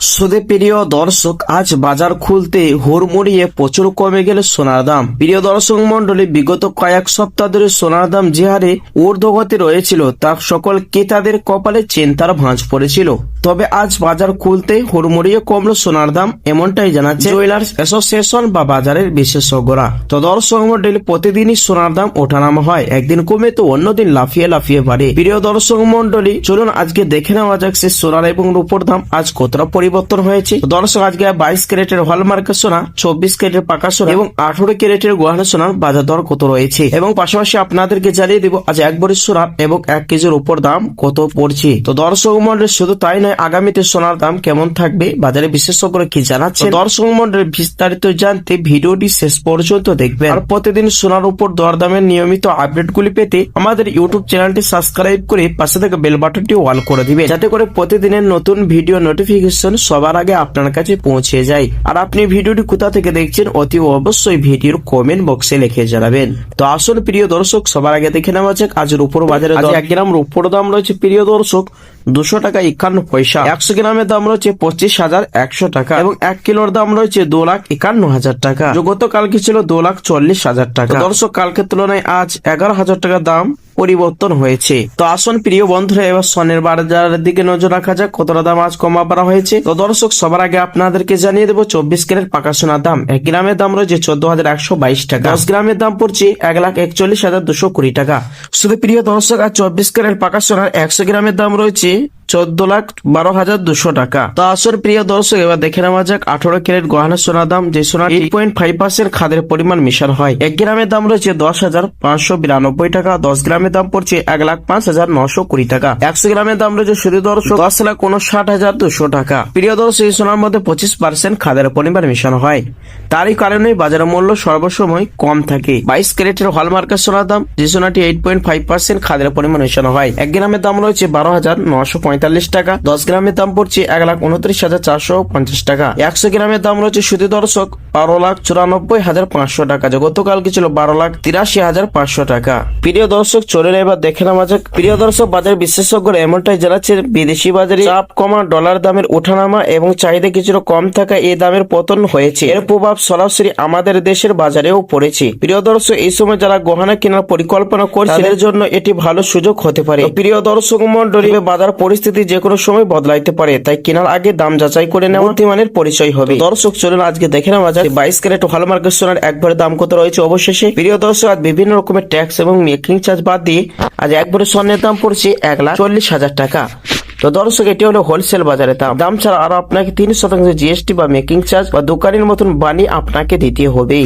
সুদে প্রিয় দর্শক, আজ বাজার খুলতে হুড়মুড়িয়ে প্রচুর কমে গেল সোনার দাম। প্রিয় দর্শক মন্ডলী বিগত কয়েক সপ্তাহ ধরে সোনার দাম যে হারে ঊর্ধ্বগতি রয়েছিল, তা সকল ক্রেতাদের কপালে চিন্তার ভাঁজ পড়েছিল। তবে আজ বাজার খুলতে হুড়মুড়িয়ে কমলো সোনার দাম এমনটাই জানাচ্ছে জুয়েলার্স অ্যাসোসিয়েশন বা বাজারের বিশেষজ্ঞরা। তো দর্শক মন্ডলী প্রতিদিনই সোনার দাম ওঠানামা হয়, একদিন কমে তো অন্যদিন লাফিয়ে লাফিয়ে বাড়ে। প্রিয় দর্শক মন্ডলী চলুন আজকে দেখে নেওয়া যাক সে সোনার এবং রূপোর দাম আজ কতটা পরিবর্তন হয়েছে। দর্শক, আজকে বাইশ ক্যারেটের হলমার্কের সোনা, চব্বিশ ক্যারেটের পাকা সোনা এবং আঠারো ক্যারেটের গহনা সোনার বাজার দর কত রয়েছে? এবং পাশাপাশি আপনাদেরকে জানিয়ে দিব, আজ এক ভরি সোনার এবং এক কেজির উপর দাম কত পড়ছে? তো দর্শক মন্ডলী শুধু তাই নয়, আগামীতে সোনার দাম কেমন থাকবে? বাজারে বিশেষজ্ঞরা কি জানাচ্ছে দর্শক মন্ডলী বিস্তারিত জানতে ভিডিওটি শেষ পর্যন্ত দেখবেন। আর প্রতিদিন সোনার উপর দরদামের নিয়মিত আপডেটগুলি পেতে আমাদের ইউটিউব চ্যানেলটি সাবস্ক্রাইব করে পাশে থেকে বেল বাটনটি অল করে দিবে যাতে করে প্রতিদিনের নতুন ভিডিও নোটিফিকেশন সবার আগে আপনার কাছে পৌঁছে যায়। আর আপনি ভিডিওটি কোথা থেকে দেখছেন অতি অবশ্যই ভিডিওর কমেন্ট বক্সে লিখে জানাবেন। তো আসল প্রিয় দর্শক সবার আগে দেখে নেওয়া যাক আজ রূপোর বাজারে এক গ্রাম রূপোর দাম রয়েছে প্রিয় দর্শক দুশো টাকা একান্ন পয়সা। একশো গ্রামের দাম রয়েছে পঁচিশ হাজার একশো টাকা। এবং এক কিলোর দাম রয়েছে দু লাখ একান্ন হাজার টাকা। গতকালকে ছিল দু লাখ চল্লিশ হাজার টাকা। দর্শক কালকের তুলনায় আজ এগারো হাজার টাকা দাম পরিবর্তন হয়েছে। তো আসুন প্রিয় বন্ধুরা, এবার সনের বাজারের দিকে নজর রাখা যাক, কতটা দাম আজ কমা করা হয়েছে। তো দর্শক, সবার আগে আপনাদেরকে জানিয়ে দেবো, চব্বিশ ক্যারেট পাকা সোনার দাম। এক গ্রামের দাম রয়েছে চোদ্দ হাজার একশো বাইশ টাকা। দশ গ্রামের দাম পড়ছে এক লাখ একচল্লিশ হাজার দুশো কুড়ি টাকা। শুধু প্রিয় দর্শক, আর চব্বিশ ক্যারেট পাকা সোনার একশো গ্রামের দাম রয়েছে চোদ্দ লাখ বারো হাজার দুশো টাকা। তো আসর প্রিয় দর্শক এবার দেখে নেওয়া যাক আঠারো ক্যারেট গহনা সোনার দাম যে সোনা এইট পয়েন্ট ফাইভ পার্সেন্ট খাদের পরিমাণ মিশানো হয়। এক গ্রামের দাম রয়েছে দশ হাজার পাঁচশো বিরানব্বই টাকা দশ গ্রামের দাম পড়ছে এক লাখ পাঁচ হাজার নশো কুড়ি টাকা। একশো গ্রামের দাম রয়েছে শুধু দর্শক দশ লাখ উনষাট হাজার দুশো টাকা। প্রিয় দর্শক এই সোনার মধ্যে পঁচিশ পার্সেন্ট খাদের পরিমাণ মিশানো হয়। তারই কারণে বাজার মূল্য সর্বসময় কম থাকে। বাইশ ক্যারেটের হলমার্কের সোনার দাম যে সোনাটি এইট পয়েন্ট ফাইভ পার্সেন্ট খাদের পরিমাণ মিশানো হয়। এক গ্রামের দাম রয়েছে বারো হাজার নশো পঁয়তাল্লিশ টাকা। দশ গ্রামের দাম পড়ছে এক লাখ উনত্রিশ হাজার চারশো পঞ্চাশ টাকা। একশো গ্রামের দাম রয়েছে শুধু দর্শক, বারো লাখ চুরানব্বই হাজার পাঁচশো টাকা। যে গতকালকে ছিল বারো লাখ তিরাশি হাজার পাঁচশো টাকা। প্রিয় দর্শক চলে এবার দেখে নেওয়া যাক। প্রিয় দর্শক, বাজার বিশেষজ্ঞরা এমনটাই জানাচ্ছে, বিদেশি বাজারে চাপ কমা ডলার দামের ওঠানামা এবং চাহিদা কিছুটা কম থাকা এই দামের পতন হয়েছে। এর প্রভাব সরাসরি আমাদের দেশের বাজারেও পড়েছে। প্রিয় দর্শক, এই সময় যারা গহনা কেনার পরিকল্পনা করছে তাদের জন্য এটি ভালো সুযোগ হতে পারে। প্রিয় দর্শক মন্ডলী বাজার পরিস্থিতি যে কোনো সময় বদলাইতে পারে তাই কেনার আগে দাম যাচাই করে নেওয়া বুদ্ধিমানের পরিচয় হবে। দর্শক চলুন আজকে দেখে নেওয়া যাক বাইশ ক্যারেট হলমার্কের সোনার একবারে দাম কত রয়েছে অবশেষে। প্রিয় দর্শক আজ বিভিন্ন রকমের ট্যাক্স এবং মেকিং চার্জ বাদ দিয়ে আজ একবারে স্বর্ণের দাম পড়ছে এক লাখ চল্লিশ হাজার টাকা। তো দর্শক এটি হলো হোলসেল বাজারে দাম। দাম ছাড়া আরও আপনাকে তিন শতাংশ জিএসটি বা মেকিং চার্জ বা দোকানের মতন বানিয়ে আপনাকে দিতে হবে